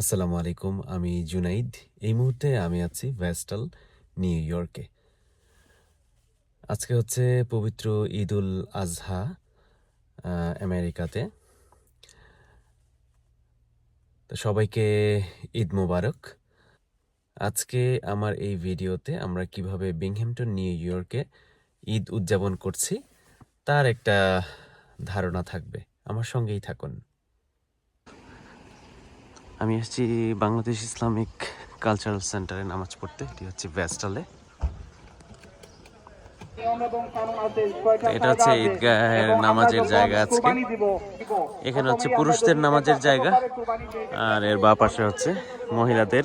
আসসালামু আলাইকুম, আমি জুনাইদ। এই মুহূর্তে আমি আছি ভেস্টাল, নিউ ইয়র্কে। আজকে হচ্ছে পবিত্র ঈদ উল আজহা আমেরিকাতে। তো সবাইকে ঈদ মোবারক। আজকে আমার এই ভিডিওতে আমরা কীভাবে বিংহ্যামটন, নিউ ইয়র্কে ঈদ উদযাপন করছি, তার একটা ধারণা থাকবে। আমার সঙ্গেই থাকুন। আমি এসেছি বাংলাদেশ ইসলামিক কালচারাল সেন্টারে নামাজ পড়তে। এটি হচ্ছে ভেস্টালে। এটা হচ্ছে ঈদগাহের নামাজের জায়গা আজকে। এখানে হচ্ছে পুরুষদের নামাজের জায়গা, আর এর বা পাশে হচ্ছে মহিলাদের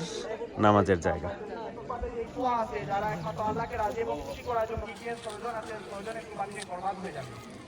নামাজের জায়গা। যারা আল্লাহকে রাজি এবং খুশি করার জন্য প্রয়োজন আছে বরবাদ হয়ে যাবে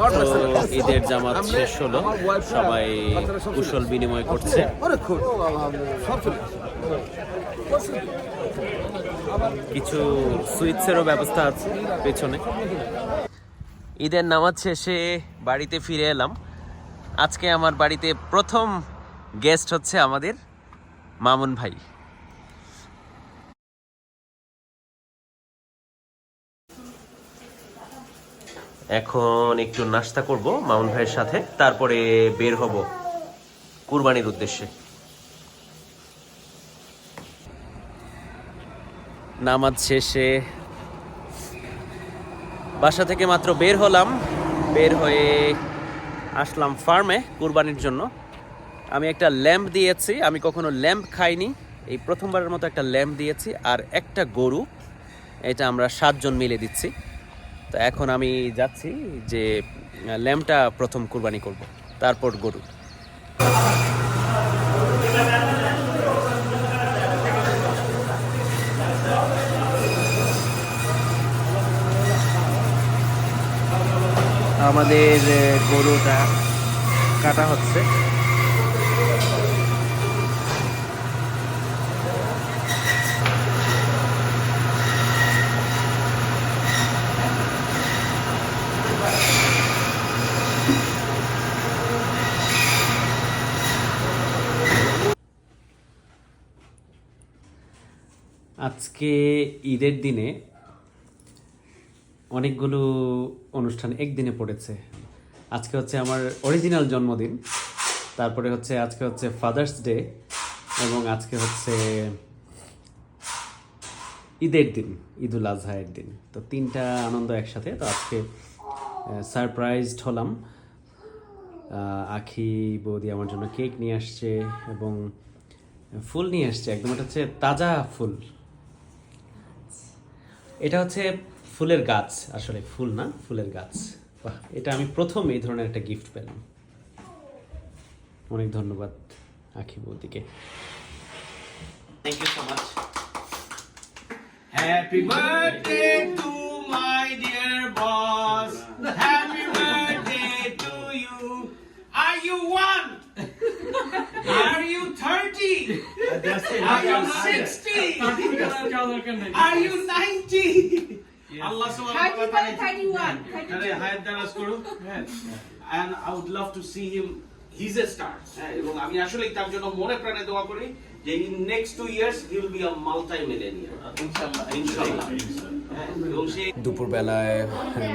মাত্র ঈদের জামাত শেষ হলো। সবাই কুশল বিনিময় করছে। কিছু সুইটসেরও ব্যবস্থা আছে পেছনে। ঈদের নামাজ শেষে বাড়িতে ফিরে এলাম। আজকে আমার বাড়িতে প্রথম গেস্ট হচ্ছে আমাদের মামুন ভাই। এখন একটু নাস্তা করব মামুন ভাইয়ের সাথে। তারপরে বের হব কুরবানির উদ্দেশ্যে। নামাজ শেষে বাসা থেকে মাত্র বের হলাম। বের হয়ে আসলাম ফার্মে কুরবানির জন্য। আমি একটা ল্যাম্প দিয়েছি। আমি কখনো ল্যাম্প খাইনি। এই প্রথমবারের মতো একটা ল্যাম্প দিয়েছি। আর একটা গরু, এটা আমরা সাতজন মিলে দিচ্ছি। তো এখন আমি যাচ্ছি যে ল্যাম্পটা প্রথম কুরবানি করব, তারপর গরু। আমাদের গরুটা কাটা হচ্ছে। আজকে ঈদের দিনে অনেকগুলো অনুষ্ঠান একদিনে পড়েছে। আজকে হচ্ছে আমার অরিজিনাল জন্মদিন, তারপরে হচ্ছে আজকে হচ্ছে ফাদার্স ডে এবং আজকে হচ্ছে ঈদের দিন, ঈদুল আজহায়ের দিন। তো তিনটা আনন্দ একসাথে, তো আজকে সারপ্রাইজড হলাম। আখি বৌদি আমার জন্য কেক নিয়ে আসছে এবং ফুল নিয়ে আসছে, একদম এটা হচ্ছে তাজা ফুল। এটা হচ্ছে ফুলের গাছ, আসলে ফুল না, ফুলের গাছ। বাহ, এটা আমি প্রথম এই ধরনের একটা গিফট পেলাম। অনেক ধন্যবাদ আখি বৌদিকে। Thank you so much you. Are you one? Are you 30? Are you 60? Are you 90? Allah subhanahu wa ta'ala and I would love to see him. He's a star. হ্যাঁ, এবং আমি আসলে তার জন্য মনে প্রাণে দোয়া করি যে in next two years he will be a multi millionaire ইনশাআল্লাহ। ইনশাআল্লাহ। হ্যাঁ, এবং সে দুপুরবেলায়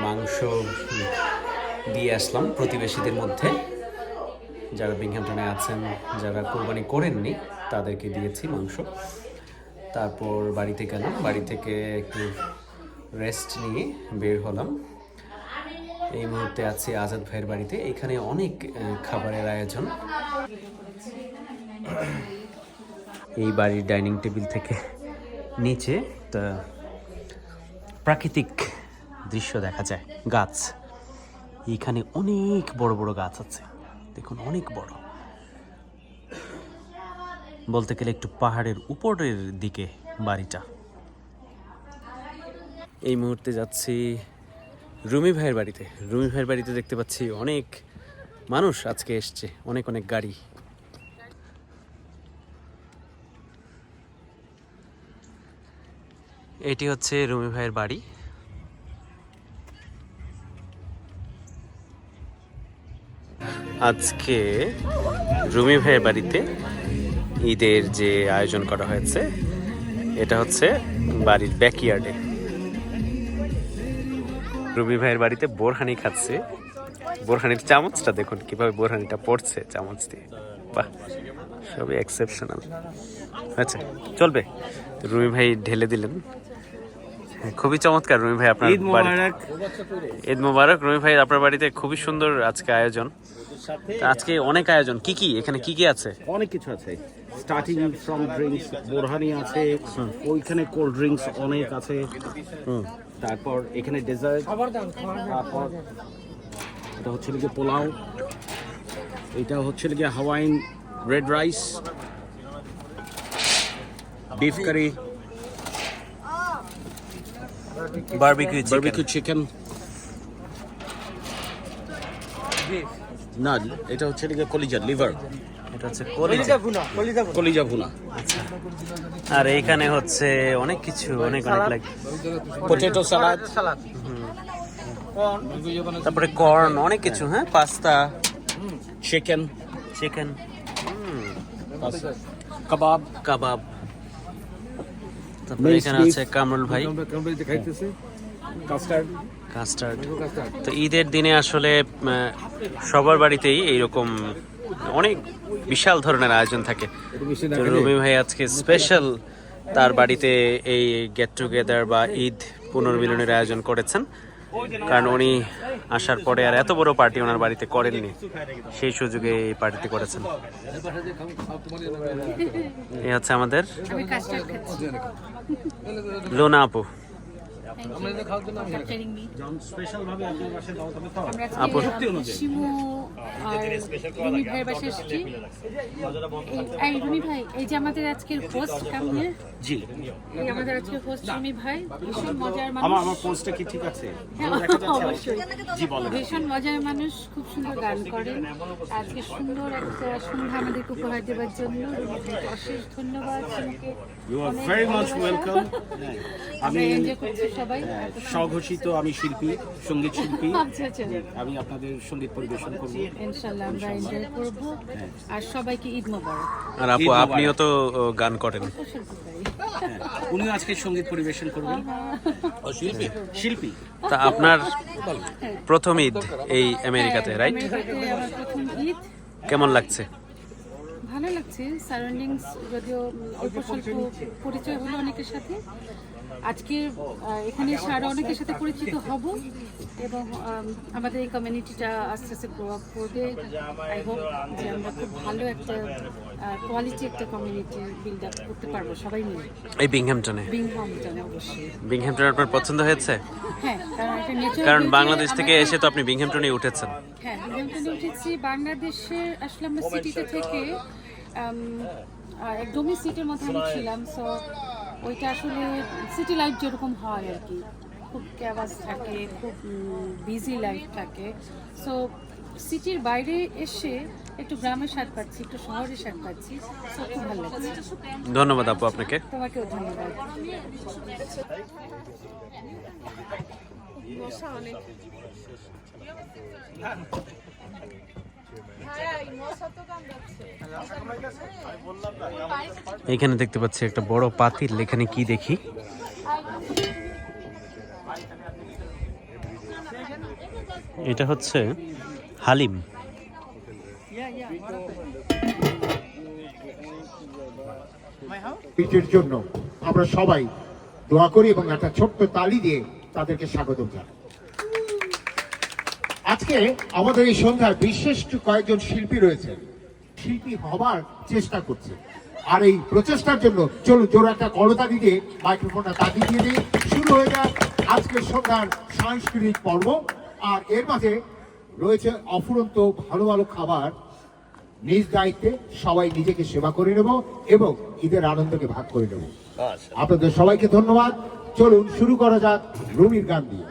মাংস দিয়ে আসলাম প্রতিবেশীদের মধ্যে। যারা বিংহামটনে আছেন, যারা কোরবানি করেননি, তাদেরকে দিয়েছি মাংস। তারপর বাড়িতে গেলাম বাড়ি থেকে একটু রেস্ট নিয়ে বের হলাম। এই মুহূর্তে আছি আজাদ ভাইয়ের বাড়িতে। এখানে অনেক খাবারের আয়োজন। এই বাড়ির ডাইনিং টেবিল থেকে নিচে তা প্রাকৃতিক দৃশ্য দেখা যায়, গাছ। এখানে অনেক বড় বড় গাছ আছে। দেখুন, অনেক বড়। বলতে গেলে একটু পাহাড়ের উপরের দিকে বাড়িটা। এই মুহূর্তে যাচ্ছি রুমি ভাইয়ের বাড়িতে। রুমি ভাইয়ের বাড়িতে দেখতে পাচ্ছি অনেক মানুষ আজকে এসছে, অনেক অনেক গাড়ি। এটি হচ্ছে রুমি ভাইয়ের বাড়ি। আজকে রুমি ভাইয়ের বাড়িতে ঈদের যে আয়োজন করা হয়েছে এটা হচ্ছে বাড়ির ব্যাকইয়ার্ডে রুমি ভাইয়ের বাড়িতে বোরহানি খাচ্ছে। বোরহানির চামচটা দেখুন কীভাবে বোরহানিটা পড়ছে চামচ দিয়ে। বাহ সবই এক্সেপশনাল আচ্ছা চলবে। রুমি ভাই ঢেলে দিলেন। হ্যাঁ, খুবই চমৎকার রুমি ভাই আপনার ঈদ মোবারক। ঈদ মোবারক। রুমি ভাই আপনার বাড়িতে খুবই সুন্দর আজকে আয়োজন। আজকে অনেক আয়োজন। কি কি? এখানে কি কি আছে? অনেক কিছু আছে। স্টার্টিং ফ্রম ড্রিঙ্কস বোরহানি আছে ওইখানে কোল্ড ড্রিঙ্কস অনেক আছে। তারপর এখানে ডেজার্ট তারপর এটা হচ্ছে লিগে পোলাও এটা হচ্ছে লিগে Hawaiian red rice beef curry barbecue barbecue chicken না এটা হচ্ছে লিগে কলিজা লিভার। এটা হচ্ছে কলিজা। কলিজা ভুনা আর এইখানে হচ্ছে অনেক কিছু অনেক অনেক লাইক পটেটো সালাদ। তারপরে কর্ন অনেক কিছু হ্যাঁ? Pasta. Chicken chicken kebab kebab তারপরে এখানে আছে কামরুল ভাই। Custard custard. তো ঈদের দিনে আসলে সবার বাড়িতেই এইরকম অনেক বিশাল ধরনের আয়োজন থাকে। তো রবি ভাই আজকে স্পেশাল তার বাড়িতে এই গেট টুগেদার বা ঈদ পুনর্মিলনের আয়োজন করেছেন। কারণ উনি আসার পরে আর এত বড় পার্টি ওনার বাড়িতে করেননি সেই সুযোগে এই পার্টিতে করেছেন। এই হচ্ছে আমাদের লোনা আপু। ভাই এই যে আমাদের আজকের হোস্ট জি। আমাদের আজকের হোস্ট রুমি ভাই ভীষণ মজার মানুষ। আমার পোস্টটা কি ঠিক আছে? হ্যাঁ, অবশ্যই। জি বলেন। ভীষণ মজার মানুষ খুব সুন্দর গান করে আজকে সুন্দর একটা সন্ধ্যা আমাদেরকে উপহার দেওয়ার জন্য। অশেষ ধন্যবাদ। You are very much welcome আমি সবাই স্বঘোষিত আমি শিল্পী সংগীত শিল্পী। আচ্ছা আচ্ছা আমি আপনাদের সংগীত পরিবেশন করব। ইনশাল্লাহ আমরা এনজয় করব। আর সবাইকে ঈদ মোবারক। আর আপু আপনিও তো গান করেন। উনি আজকে সংগীত পরিবেশন করবেন। শিল্পী? শিল্পী। তা আপনার প্রথম ঈদ এই আমেরিকাতে রাইট? কেমন লাগছে? ভালো লাগছে সারাউন্ডিংস যদিও অল্প স্বল্প পরিচয় হলো অনেকের সাথে। আজকে এখানে আরও অনেকের সাথে পরিচিত হব এবং আমাদের এই কমিউনিটিটা আস্তে আস্তে গ্রো আপ করবে। আই হোপ যে আমরা খুব ভালো একটা কোয়ালিটি একটা কমিউনিটি বিল্ড আপ করতে পারব সবাই মিলে। এই বিংহ্যামটনে বিংহামটনে অবশ্যই। বিংহ্যামটন আপনার পছন্দ হয়েছে? হ্যাঁ কারণ বাংলাদেশ থেকে এসে তো আপনি বিংহ্যামটনে উঠেছেন। হ্যাঁ বিংহামটনে উঠেছি। বাংলাদেশের আসলে আমরা সিটিতে থেকে একদমই সিটির মধ্যে আমি ছিলাম সো ওইটা আসলে সিটি লাইফ যেরকম হয় আর কি। খুব ক্যাবাস থাকে খুব বিজি লাইফ থাকে। সো সিটির বাইরে এসে একটু গ্রামের স্বাদ পাচ্ছি একটু শহরের স্বাদ পাচ্ছি। সো খুব ভালো লাগছে। ধন্যবাদ আপু আপনাকে। তোমাকেও ধন্যবাদ। এখানে দেখতে পাচ্ছি একটা বড় পাতিল। এখানে কি দেখি? এটা হচ্ছে হালিম। পিঠের জন্য আমরা সবাই দোয়া করি এবং একটা ছোট্ট তালি দিয়ে তাদেরকে স্বাগত জানাই। আজকে আমাদের এই সন্ধ্যায় বিশেষ কয়েকজন শিল্পী রয়েছে শিল্পী হবার চেষ্টা করছে। আর এই প্রচেষ্টার জন্য চলুন জোর একটা করতালি দিয়ে মাইক্রোফোনটা তাকে দিয়ে দিয়ে শুরু হয়ে যায় আজকের সন্ধ্যার সাংস্কৃতিক পর্ব। আর এর মাঝে রয়েছে অফুরন্ত ভালো ভালো খাবার। নিজ দায়িত্বে সবাই নিজেকে সেবা করে নেব এবং ঈদের আনন্দকে ভাগ করে নেব। আপনাদের সবাইকে ধন্যবাদ। চলুন শুরু করা যাক রুমির গান দিয়ে।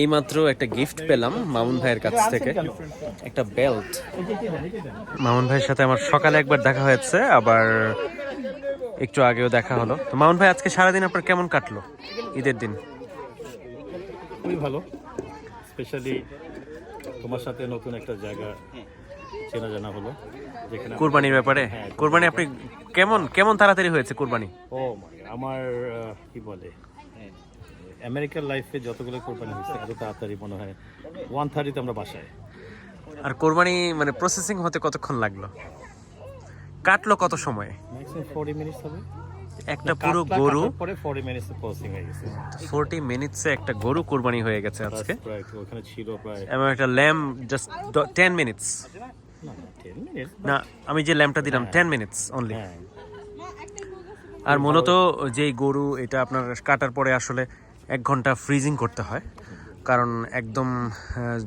এইমাত্র একটা গিফট পেলাম মামুন ভাইয়ের কাছ থেকে। একটা বেল্ট মামুন ভাইয়ের সাথে আমার সকালে একবার দেখা হয়েছে আবার একটু আগেও দেখা হলো। তো মামুন ভাই আজকে সারাদিন আপনার কেমন কাটলো ঈদের দিন? খুবই ভালো। স্পেশালি তোমার সাথে নতুন একটা জায়গা চেনা জানা হলো যেখানে কুরবানির ব্যাপারে? হ্যাঁ, কুরবানি আপনি কেমন কেমন তাড়াতাড়ি হয়েছে কুরবানি? ও আমার কি বলে? আমেরিকার লাইফে যতগুলো কোরবানি হয়েছে এত তাড়াতাড়ি মনে হয় ওয়ান থার্টিতে আমরা বাসায়। আর কোরবানি মানে প্রসেসিং হতে কতক্ষণ লাগল? কাটলো কত সময়? ম্যাক্সিমাম ফোর্টি মিনিটস হবে। একটা পুরো গরু পরে ফোর্টি মিনিটস প্রসেসিং হয়ে গেছে। ফোরটি মিনিটসে একটা গরু কোরবানি হয়ে গেছে আজকে। ওখানে ছিল প্রায় এবং একটা ল্যাম জাস্ট টেন মিনিটস না? আমি যে ল্যাম্পটা দিলাম টেন মিনিটস অনলি হ্যাঁ। আর মূলত যেই গরু এটা আপনার কাটার পরে আসলে এক ঘণ্টা ফ্রিজিং করতে হয়। কারণ একদম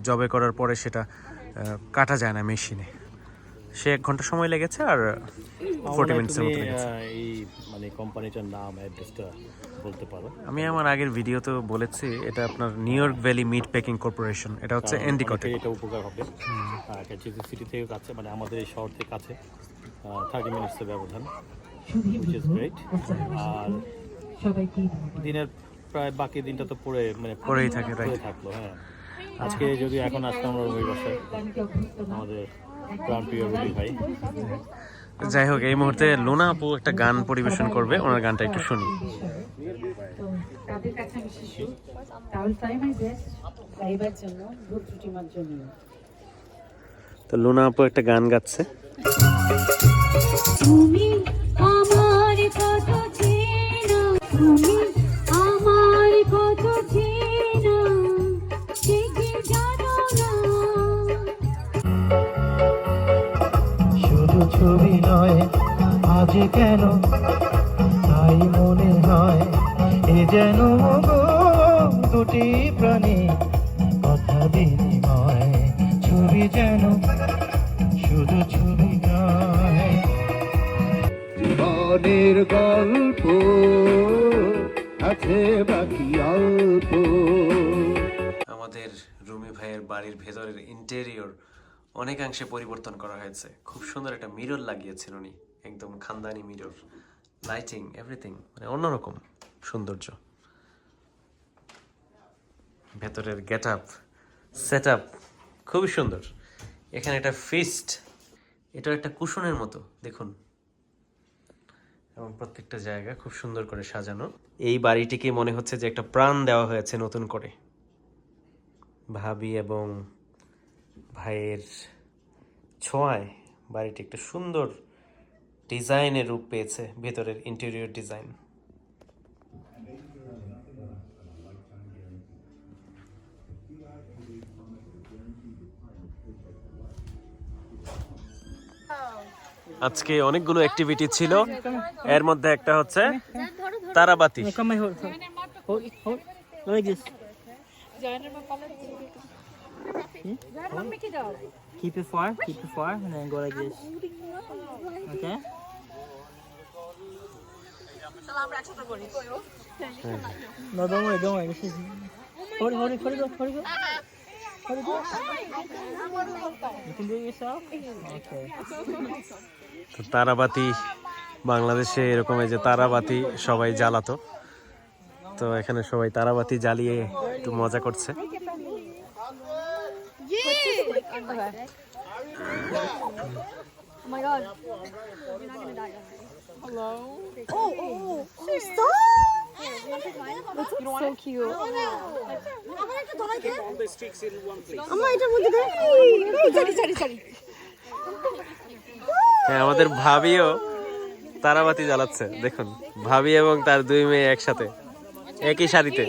জবে করার পরে সেটা কাটা যায় না মেশিনে সে এক ঘণ্টা সময় লেগেছে আর ফোর্টি মিনিটসের মতো লেগেছে। এই মানে কোম্পানিটার নাম অ্যাড্রেসটা বলতে পারো? আমি আমার আগের ভিডিওতে বলেছি এটা আপনার New York valley meat packing corporation এটা হচ্ছে এন্ডিকটে এটা উপকার হবে। ক্যাচিসি সিটি থেকে কাছে মানে আমাদের এই শহর থেকে কাছে থার্টি মিনিটসের ব্যবধান উইচ ইজ গ্রেট আর দিনের প্রায় বাকি দিনটা তো পড়ে মানে পড়েই থাকে, পড়ে. থাকল হ্যাঁ। আজকে যদি এখন আসতাম আমরা ওই বাসায় আমাদের প্রাণপ্রিয় রবি ভাই। যাই হোক এই মুহূর্তে লোনা আপু একটা গান পরিবেশন করবে ওনার গানটা একটু শুনি। তো তাদের কাছে আমি শিশু তাহলে ট্রাই মাই বেস্ট গাইবার জন্য জন্য তো লোনা আপু একটা গান গাচ্ছে। তুমি আমার কত চেনা তুমি শুধু ছবি নয়, আজ কেন? তাই মনে হয়, এ যেন দুটি প্রাণী। কথা বিনিময়, ছবি যেন শুধু ছবি নয়। জীবনের গল্প আছে বাকি অল্প ইন্টেরিয়র অনেকাংশে পরিবর্তন করা হয়েছে। খুব সুন্দর একটা মিরর লাগিয়েছেন উনি। একদম খানদানি মিরর লাইটিং এভরিথিং মানে অন্যরকম সৌন্দর্য। ভেতরের গেট আপ সেট আপ খুবই সুন্দর। এখানে একটা ফিস্ট এটা একটা কুশনের মতো, দেখুন। এবং প্রত্যেকটা জায়গা খুব সুন্দর করে সাজানো। এই বাড়িটিকে মনে হচ্ছে যে একটা প্রাণ দেওয়া হয়েছে নতুন করে। ভাবি এবং ভাইয়ের ছোঁয়ায় বাড়িটি একটা সুন্দর ডিজাইনের রূপ পেয়েছে ভেতরের ইন্টেরিয়র ডিজাইন আজকে অনেকগুলো অ্যাক্টিভিটি ছিল। এর মধ্যে একটা হচ্ছে তারাবাতি। Hold, hold, hold, like. Keep it far, keep it far, and then go like this. Okay? No, don't worry, don't worry. This is. Hold it, hold it, hold it, hold it. Hold it, go. You can do it yourself? Okay. তো তারাবাতি বাংলাদেশে এরকম এই যে তারাবাতি সবাই জ্বালাতো তো এখানে সবাই তারাবাতি জ্বালিয়ে একটু মজা করছে Oh my god. You're not gonna die. Hello? Oh, oh, oh. Stop! You want to take mine? It's so cute. আমার একটা ধরাই দে আমার এটার মধ্যে দে সরি সরি সরি হ্যাঁ আমাদের ভাবিও তারাবাতি জ্বালাচ্ছে দেখুন ভাবি এবং তার দুই মেয়ে একসাথে একই শাড়িতে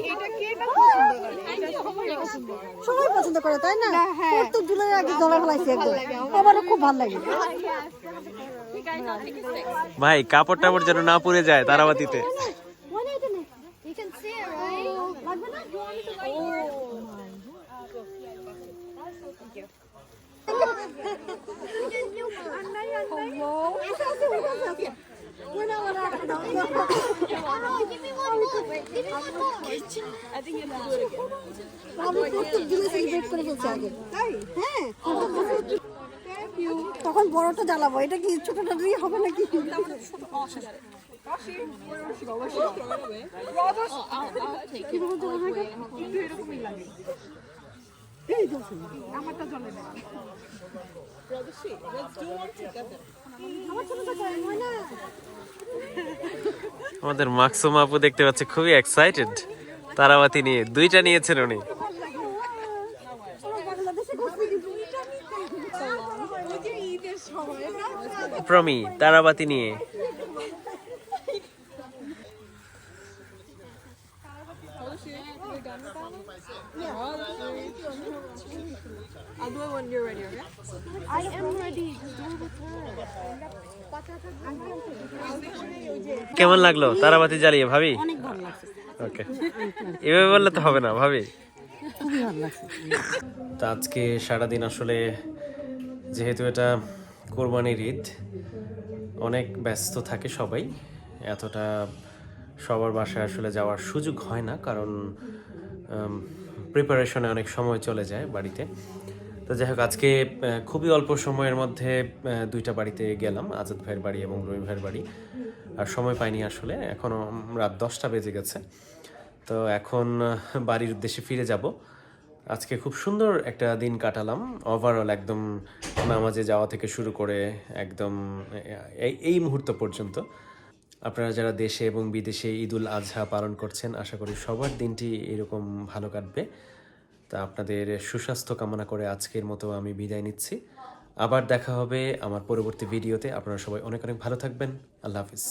সবাই পছন্দ করে তাই না? প্রত্যেক জুলাই আগে ডলার ফেলাইছে একদম। আমারও খুব ভালো লাগে। ভাই কাপড় টাপড় যেন না পুড়ে যায় তারাবাতিতে? Hello? তখন বড়টা জ্বালাবো এটা কি ছোটটা দিয়ে হবে নাকি? আমারটা চলে না। আমাদের মাকসুম আপু দেখতে পাচ্ছে খুবই এক্সাইটেড তারাবাতি নিয়ে, দুইটা নিয়েছেন উনি। বাংলাদেশে করছি কিন্তু ঈদের সময় প্রমি তারাবাতি নিয়ে I am ready. কেমন লাগল? তারাবাতি জ্বালিয়ে ভাবি? ওকে। এভাবে বললে তো হবে না ভাবি? তা আজকে সারাদিন আসলে যেহেতু এটা কোরবানির ঈদ অনেক ব্যস্ত থাকে সবাই। এতটা সবার বাসায় আসলে যাওয়ার সুযোগ হয় না কারণ প্রিপারেশনে অনেক সময় চলে যায় বাড়িতে। তো যাই হোক, আজকে খুবই অল্প সময়ের মধ্যে দুইটা বাড়িতে গেলাম, আজাদ ভাইয়ের বাড়ি এবং রবি ভাইয়ের বাড়ি। আর সময় পাইনি আসলে এখনও রাত দশটা বেজে গেছে। তো এখন বাড়ির উদ্দেশ্যে ফিরে যাব। আজকে খুব সুন্দর একটা দিন কাটালাম। ওভারঅল একদম নামাজে যাওয়া থেকে শুরু করে একদম এই মুহূর্ত পর্যন্ত। আপনারা যারা দেশে এবং বিদেশে ঈদ উল আজহা পালন করছেন, আশা করি সবার দিনটি এরকম ভালো কাটবে। তা আপনাদের সুস্বাস্থ্য কামনা করে আজকের মতো আমি বিদায় নিচ্ছি। আবার দেখা হবে আমার পরবর্তী ভিডিওতে। আপনারা সবাই অনেক অনেক ভালো থাকবেন। আল্লাহ হাফিজ।